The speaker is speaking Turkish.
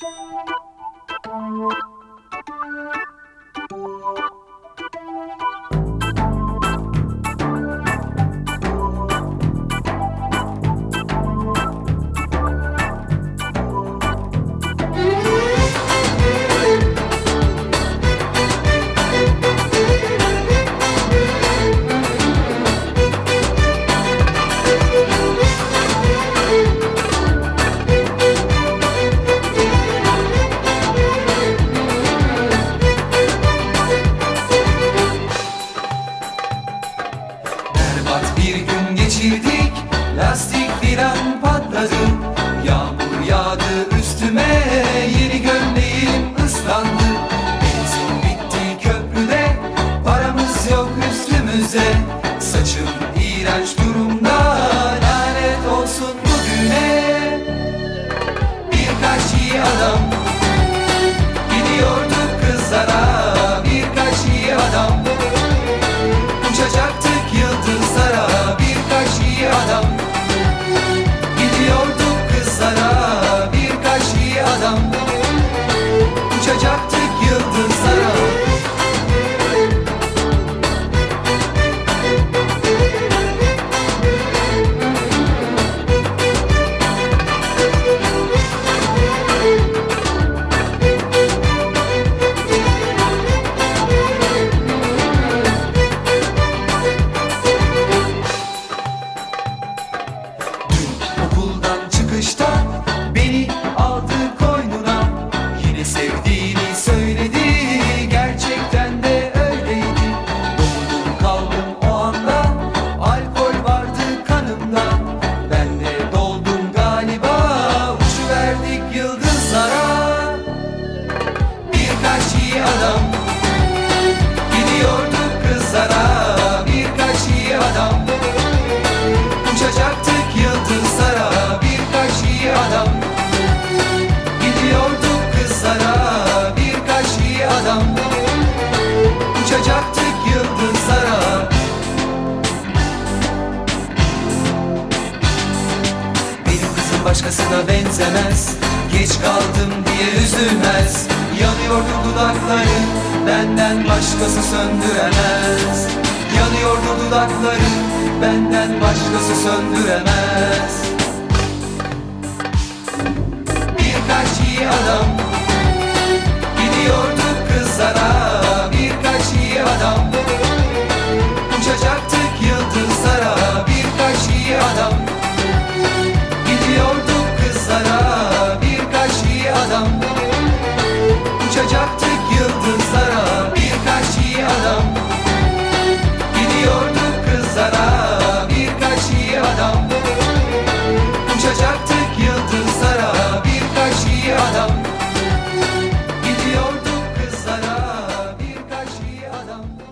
Thank you. Berbat bir gün geçirdik Lastik fren patladı. Yağmur yağdı üstüme Yeni gömleğim ıslandı. Benzin bitti köprüde Paramız yok üstümüze. Saçım iğrenç durumda Lanet olsun bugüne. Birkaç iyi adam Birkaç iyi başkasına benzemez. Geç kaldım diye üzülmez. Yanıyordu dudakları Benden başkası söndüremez. Yanıyordu dudakları Benden başkası söndüremez 사람